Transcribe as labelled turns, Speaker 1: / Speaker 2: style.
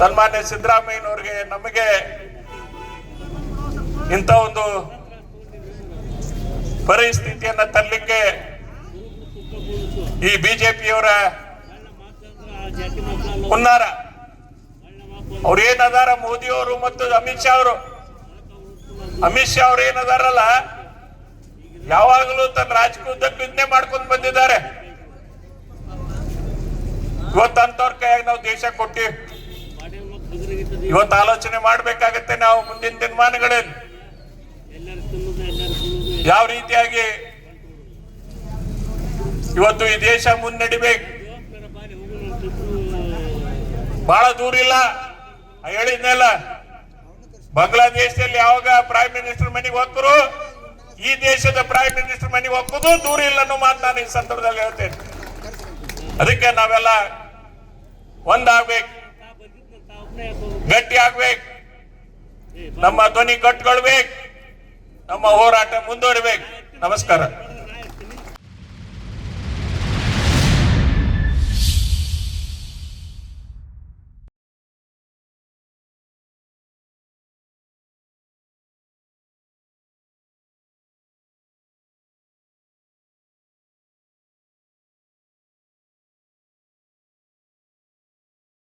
Speaker 1: ಸನ್ಮಾನ್ಯ ಸಿದ್ದರಾಮಯ್ಯನವ್ರಿಗೆ ನಮಗೆ ಇಂಥ ಒಂದು ಪರಿಸ್ಥಿತಿಯನ್ನ ತರಲಿಕ್ಕೆ ಈ ಬಿಜೆಪಿಯವರ ಹುನ್ನಾರ. ಅವ್ರು ಏನದಾರ ಮೋದಿ ಅವರು ಮತ್ತು ಅಮಿತ್ ಶಾ ಅವರು? ಅಮಿತ್ ಶಾ ಅವ್ರು ಏನದಾರಲ್ಲ ಯಾವಾಗಲೂ ತನ್ನ ರಾಜಕೀಯದ ನಿಂದೆ ಮಾಡ್ಕೊಂಡು ಬಂದಿದ್ದಾರೆ. ಇವತ್ತು ಅಂತವ್ರ ಕೈಯಾಗ ನಾವು ದೇಶ ಕೊಟ್ಟಿವಿ ಇವತ್ತು ಆಲೋಚನೆ ಮಾಡ್ಬೇಕಾಗತ್ತೆ ನಾವು ಮುಂದಿನ ದಿನಮಾನಗಳಲ್ಲಿ. ಯಾವ ರೀತಿಯಾಗಿ ಇವತ್ತು ಈ ದೇಶ ಮುನ್ನಡಿಬೇಕು? ಬಹಳ ದೂರ ಇಲ್ಲ. ಹೇಳಿದ್ನಲ್ಲ, ಬಾಂಗ್ಲಾದೇಶದಲ್ಲಿ ಯಾವಾಗ ಪ್ರೈಮ್ ಮಿನಿಸ್ಟರ್ ಮನೆಗೆ ಹೋಗ್ತರು, ಈ ದೇಶದ ಪ್ರೈಮ್ ಮಿನಿಸ್ಟರ್ ಮನೆಗೆ ಹೋಗೋದು ದೂರ ಇಲ್ಲ ಅನ್ನೋ ಮಾತು ನಾನು ಈ ಸಂದರ್ಭದಲ್ಲಿ ಹೇಳ್ತೇನೆ. ಅದಕ್ಕೆ ನಾವೆಲ್ಲ ಒಂದಾಗ್ಬೇಕು. ಗಟ್ಟಿ ಆಗ್ಬೇಕು ನಮ್ಮ ಧ್ವನಿ ಕಟ್ಕೊಳ್ಬೇಕು. ನಮ್ಮ ಹೋರಾಟ ಮುಂದುವರಿಬೇಕು. ನಮಸ್ಕಾರ.